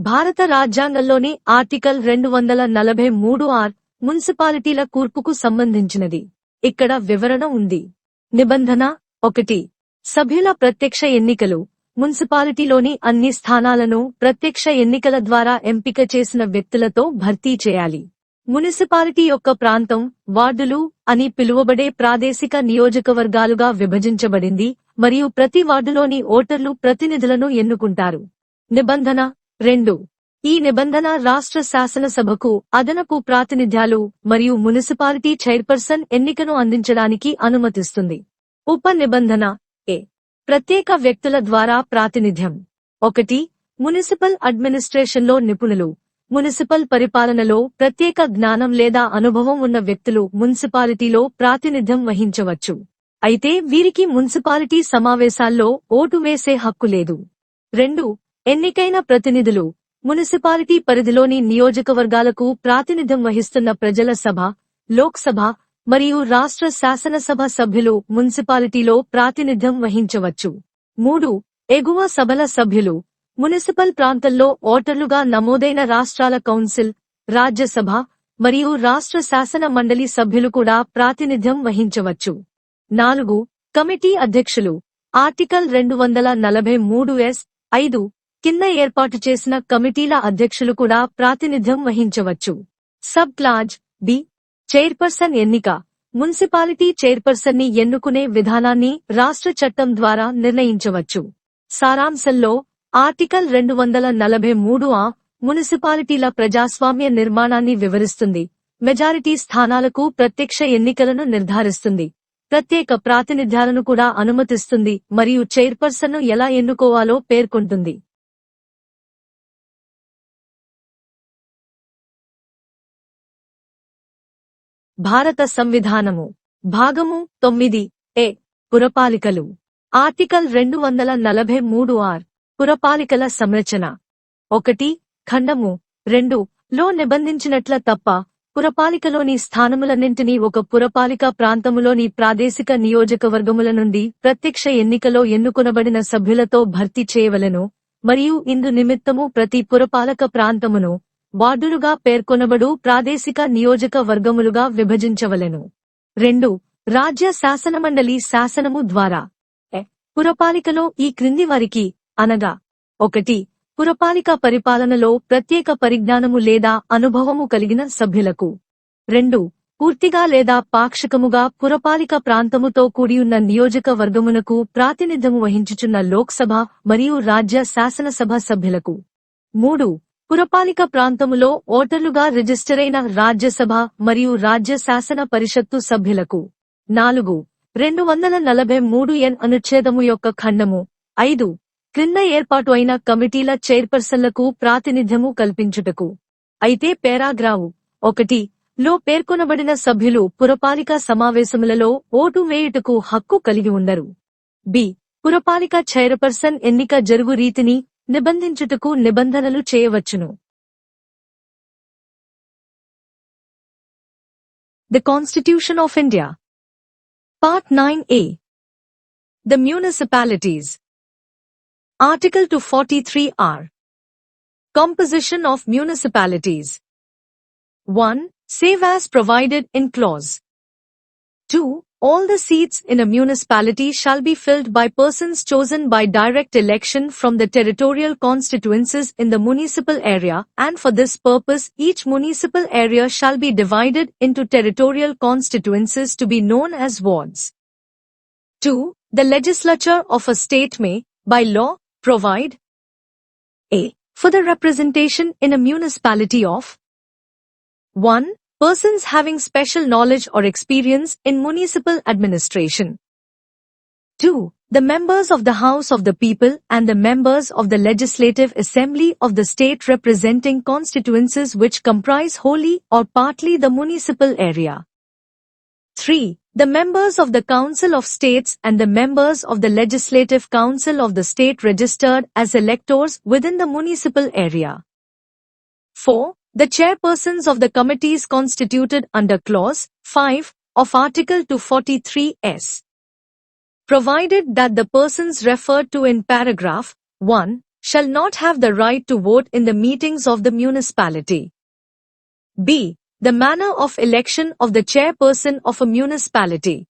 భారత రాజ్యాంగంలోని ఆర్టికల్ రెండు వందల నలభై మూడు ఆర్ మున్సిపాలిటీల కూర్పుకు సంబంధించినది. ఇక్కడ వివరణ ఉంది. నిబంధన ఒకటి. సభ్యుల ప్రత్యక్ష ఎన్నికలు. మున్సిపాలిటీలోని అన్ని స్థానాలను ప్రత్యక్ష ఎన్నికల ద్వారా ఎంపిక చేసిన వ్యక్తులతో భర్తీ చేయాలి. మున్సిపాలిటీ యొక్క ప్రాంతం వార్డులు అని పిలువబడే ప్రాదేశిక నియోజకవర్గాలుగా విభజించబడింది మరియు ప్రతి వార్డులోని ఓటర్లు ప్రతినిధులను ఎన్నుకుంటారు. నిబంధన రెండు. ఈ నిబంధన రాష్ట్ర శాసనసభకు అదనపు ప్రాతినిధ్యాలు మరియు మున్సిపాలిటీ చైర్పర్సన్ ఎన్నికను అందించడానికి అనుమతిస్తుంది. ఉప నిబంధన ఏ. ప్రత్యేక వ్యక్తుల ద్వారా ప్రాతినిధ్యం. ఒకటి. మున్సిపల్ అడ్మినిస్ట్రేషన్లో నిపుణులు. మున్సిపల్ పరిపాలనలో ప్రత్యేక జ్ఞానం లేదా అనుభవం ఉన్న వ్యక్తులు మున్సిపాలిటీలో ప్రాతినిధ్యం వహించవచ్చు. అయితే వీరికి మున్సిపాలిటీ సమావేశాల్లో ఓటు వేసే హక్కు లేదు. రెండు. ఎన్నికైన ప్రతినిధులు మున్సిపాలిటీ పరిధిలోని నియోజకవర్గాలకు ప్రాతినిధ్యం వహిస్తున్న ప్రజల సభ లోక్సభ మరియు రాష్ట్ర శాసనసభ సభ్యులు మున్సిపాలిటీలో ప్రాతినిధ్యం వహించవచ్చు. మూడు ఎగువ సభల సభ్యులు మున్సిపల్ ప్రాంతంలో ఓటర్లుగా నమోదైన రాష్ట్రాల కౌన్సిల్ రాజ్యసభ మరియు రాష్ట్ర శాసన మండలి సభ్యులు కూడా ప్రాతినిధ్యం వహించవచ్చు. నాలుగు కమిటీ అధ్యక్షులు ఆర్టికల్ రెండు వందల నలభై మూడు ఎస్ ఐదు కింద ఏర్పాటు చేసిన కమిటీల అధ్యక్షులు కూడా ప్రాతినిధ్యం వహించవచ్చు. Sub clause B. చైర్పర్సన్ ఎన్నిక. మున్సిపాలిటీ చైర్పర్సన్ని ఎన్నుకునే విధానాన్ని రాష్ట్ర చట్టం ద్వారా నిర్ణయించవచ్చు. సారాంశంలో ఆర్టికల్ రెండు వందల నలభై మూడు ఆ మున్సిపాలిటీల ప్రజాస్వామ్య నిర్మాణాన్ని వివరిస్తుంది. మెజారిటీ స్థానాలకు ప్రత్యక్ష ఎన్నికలను నిర్ధారిస్తుంది. ప్రత్యేక ప్రాతినిధ్యాలను కూడా అనుమతిస్తుంది మరియు చైర్పర్సన్ను ఎలా ఎన్నుకోవాలో పేర్కొంటుంది. భారత సంవిధానము భాగము తొమ్మిది ఏ. పురపాలికలు. ఆర్టికల్ రెండు వందల నలభై మూడు ఆర్. పురపాలికల సంరచన. ఒకటి ఖండము రెండు లో నిబంధించినట్ల తప్ప పురపాలికలోని స్థానములన్నింటినీ ఒక పురపాలిక ప్రాంతములోని ప్రాదేశిక నియోజకవర్గముల నుండి ప్రత్యక్ష ఎన్నికలో ఎన్నుకొనబడిన సభ్యులతో భర్తీ చేయవలెను మరియు ఇందు నిమిత్తము ప్రతి పురపాలక ప్రాంతమును వార్డులుగా పేర్కొనబడు ప్రాదేశిక నియోజకవర్గములుగా విభజించవలెను. రెండు రాజ్య శాసనమండలి శాసనము ద్వారా. పురపాలికలో ఈ క్రింది వారికి అనగా ఒకటి పురపాలిక పరిపాలనలో ప్రత్యేక పరిజ్ఞానము లేదా అనుభవము కలిగిన సభ్యులకు. రెండు పూర్తిగా లేదా పాక్షికముగా పురపాలిక ప్రాంతముతో కూడియున్న నియోజకవర్గమునకు ప్రాతినిధ్యము వహించుచున్న లోక్సభ మరియు రాజ్య శాసనసభ సభ్యులకు. మూడు పురపాలిక ప్రాంతములో ఓటర్లుగా రిజిస్టరైన రాజ్యసభ మరియు రాజ్య శాసన పరిషత్తు సభ్యులకు. నాలుగు రెండు వందల నలభై మూడు ఎన్ అనుచ్ఛేదము యొక్క ఖండము. ఐదు క్రింద ఏర్పాటు అయిన కమిటీల చైర్పర్సన్లకు ప్రాతినిధ్యము కల్పించుటకు. అయితే పేరాగ్రావు ఒకటి లో పేర్కొనబడిన సభ్యులు పురపాలిక సమావేశములలో ఓటు వేయుటకు హక్కు కలిగి ఉండరు. బి పురపాలిక చైర్పర్సన్ ఎన్నిక జరుగు రీతిని నిబంధించుటకు నిబంధనలు చేయవచ్చును the constitution of India part nine A the municipalities article two forty three R Composition of municipalities 1. Save as provided in clause 2. All the seats in a municipality shall be filled by persons chosen by direct election from the territorial constituencies in the municipal area and for this purpose each municipal area shall be divided into territorial constituencies to be known as wards. 2. The legislature of a state may, by law, provide a. For the representation in a municipality of 1. Persons having special knowledge or experience in municipal administration. 2. The members of the House of the People and the members of the Legislative Assembly of the state representing constituencies which comprise wholly or partly the municipal area. 3. The members of the Council of States and the members of the Legislative Council of the state registered as electors within the municipal area. 4. The chairpersons of the committees constituted under Clause 5 of Article 243s. Provided that the persons referred to in paragraph 1 shall not have the right to vote in the meetings of the municipality. B. The manner of election of the chairperson of a municipality.